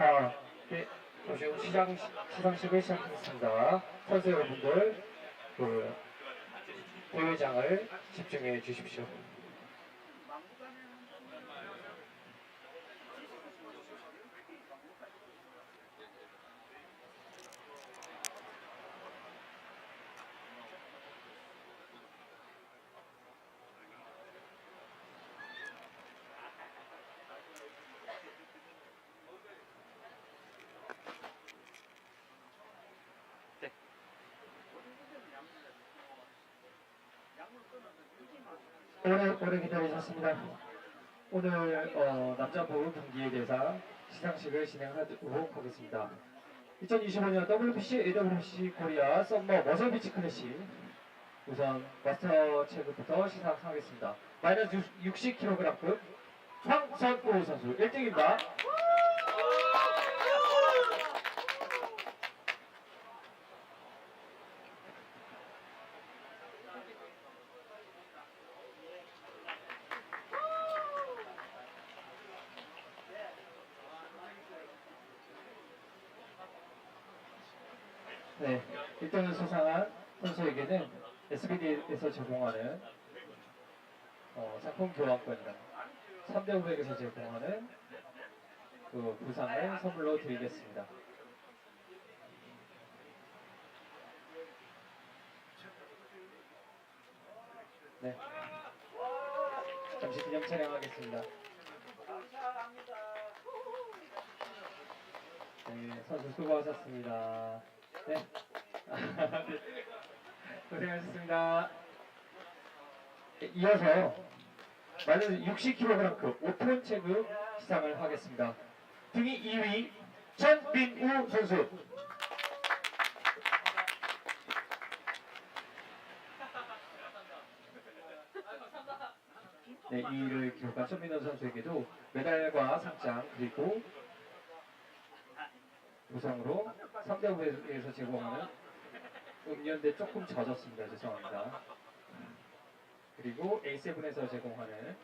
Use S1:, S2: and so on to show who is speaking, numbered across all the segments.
S1: 아, 네. 후 시장, 시상식을 시작하겠습니다. 선수 여러분들, 그, 대회장을 집중해 주십시오. 오래, 오래 기다리셨습니다. 오늘 어, 남자부 경기에 대해서 시상식을 진행하도록 하겠습니다. 2025년 WBC AWC 코리아 썸머 머슬비치 클래식 우선 마스터 체급부터 시작하겠습니다. 마이너스 60kg급 황선우 선수 1등입니다. 네, 1등을 수상한 선수에게는 SBD에서 제공하는 어, 상품 교환권이랑 3대 500에서 제공하는 그 부상을 선물로 드리겠습니다. 네. 잠시 기념 촬영하겠습니다. 네, 선수 수고하셨습니다. 네. 고생하셨습니다. 네, 이어서 마이너스 60kg급 오픈 체급 시상을 하겠습니다. 등이 2위 전빈우 선수. 네, 2위를 기록한 전민호 선수에게도 메달과 상장 그리고 보상으로 3대 5에서 제공하는 음료인데 조금 젖었습니다. 죄송합니다. 그리고 A7에서 제공하는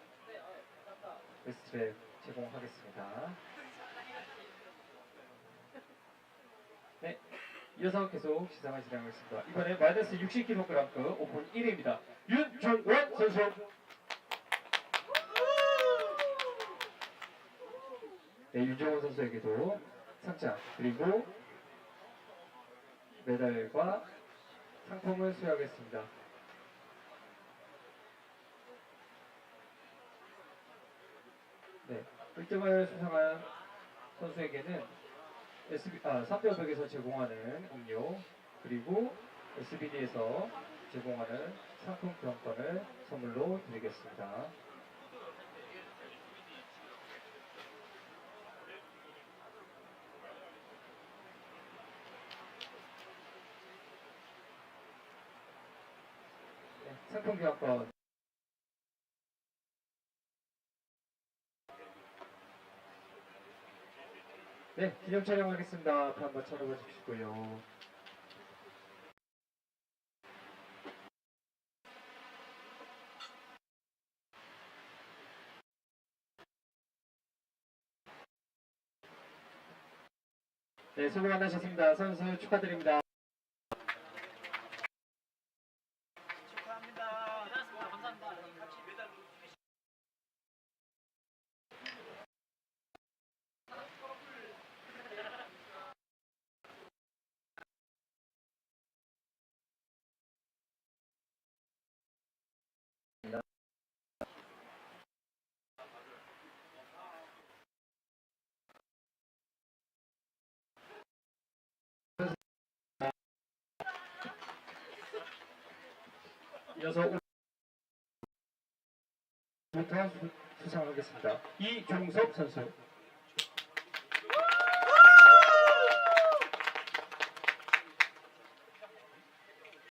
S1: 웨스트랩 제공하겠습니다. 네, 이어서 계속 시상을 진행하겠습니다. 이번에 마이너스 60kg급 오픈 1위입니다. 윤준원 선수. 네, 윤정원 선수에게도 상장 그리고 메달과 상품을 수여하겠습니다. 네, 1등을 수상한 선수에게는 SB, 아, 3대500에서 제공하는 음료 그리고 SBD에서 제공하는 상품 교환권을 선물로 드리겠습니다. 네, 상품 교환권 네, 기념 촬영하겠습니다. 앞에 한번 쳐다봐 주시고요. 네, 수고 많으셨습니다. 선수 축하드립니다. 이어서 부터 수상하겠습니다. 이종섭 선수.